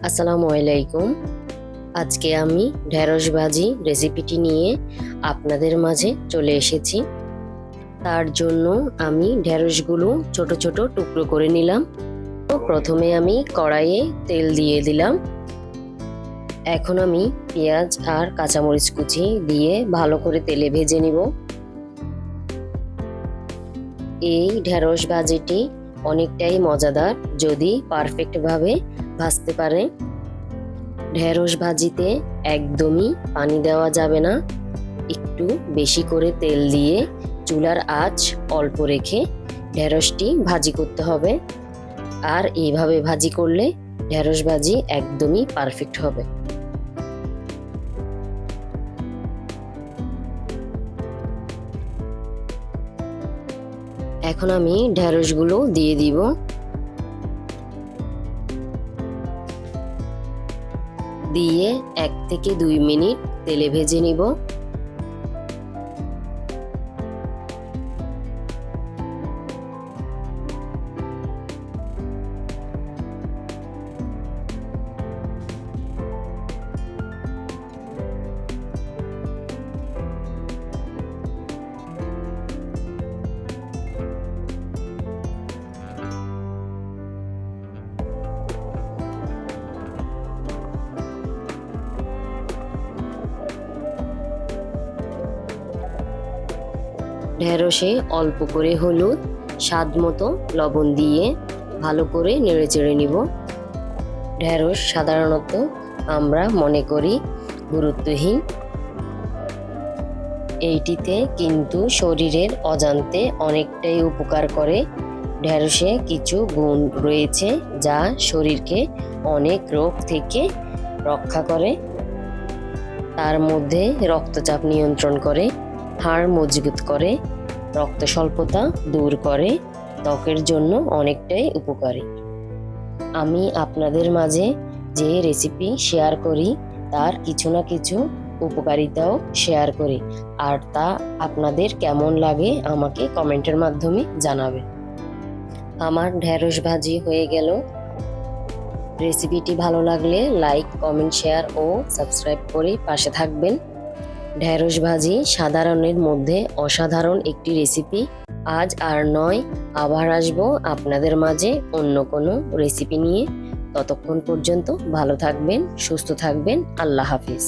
আসসালামু আলাইকুম। আজকে আমি ঢেঁড়স ভাজি রেসিপিটি নিয়ে আপনাদের মাঝে চলে এসেছি। তার জন্য আমি ঢেঁড়সগুলো ছোট ছোট টুকরো করে নিলাম। তো প্রথমে আমি কড়াইয়ে তেল দিয়ে দিলাম। এখন আমি পেঁয়াজ আর কাঁচামরিচ কুচি দিয়ে ভালো করে তেলে ভেজে নিব। এই ঢেঁড়স ভাজিটি অনেকটাই মজাদার যদি পারফেক্টভাবে ভাজতে পারে। ঢেঁড়স ভাজিতে একদমই পানি দেওয়া যাবে না। একটু বেশি করে তেল দিয়ে চুলার আঁচ অল্প রেখে ঢেঁড়সটি ভাজি করতে হবে। আর এইভাবে ভাজি করলে ঢেঁড়স ভাজি একদমই পারফেক্ট হবে। এখন আমি ঢেঁড়সগুলো দিয়ে দিব। দিয়ে এক থেকে দুই মিনিট তেলে ভেজে নিব। ঢেঁড়সে অল্প করে হলুদ, স্বাদ মতো লবণ দিয়ে ভালো করে নেড়ে চেড়ে নিব। ঢেঁড়স সাধারণত আমরা মনে করি গুরুত্বহীন। এইটিতে কিন্তু শরীরের অজান্তে অনেকটাই উপকার করে। ঢেঁড়সে কিছু গুণ রয়েছে যা শরীরকে অনেক রোগ থেকে রক্ষা করে। তার মধ্যে রক্তচাপ নিয়ন্ত্রণ করে। হাড় মজবুত করে, রক্ত স্বল্পতা দূর করে, ত্বকের জন্য অনেকটাই উপকারী। আমি আপনাদের মাঝে যে রেসিপি শেয়ার করি, তার কিছু না কিছু উপকারিতাও শেয়ার করি। আর তা আপনাদের কেমন লাগে আমাকে কমেন্টের মাধ্যমে জানাবে আমার ঢেঁড়স ভাজি হয়ে গেল। রেসিপিটি ভালো লাগলে লাইক কমেন্ট শেয়ার ও সাবস্ক্রাইব করে পাশে থাকবেন। ঢেঁড়স ভাজি সাধারণের মধ্যে অসাধারণ একটি রেসিপি আজ আর নয়, আবার আসব আপনাদের মাঝে অন্য কোনো রেসিপি নিয়ে। ততক্ষণ পর্যন্ত ভালো থাকবেন, সুস্থ থাকবেন, আল্লাহ হাফিজ।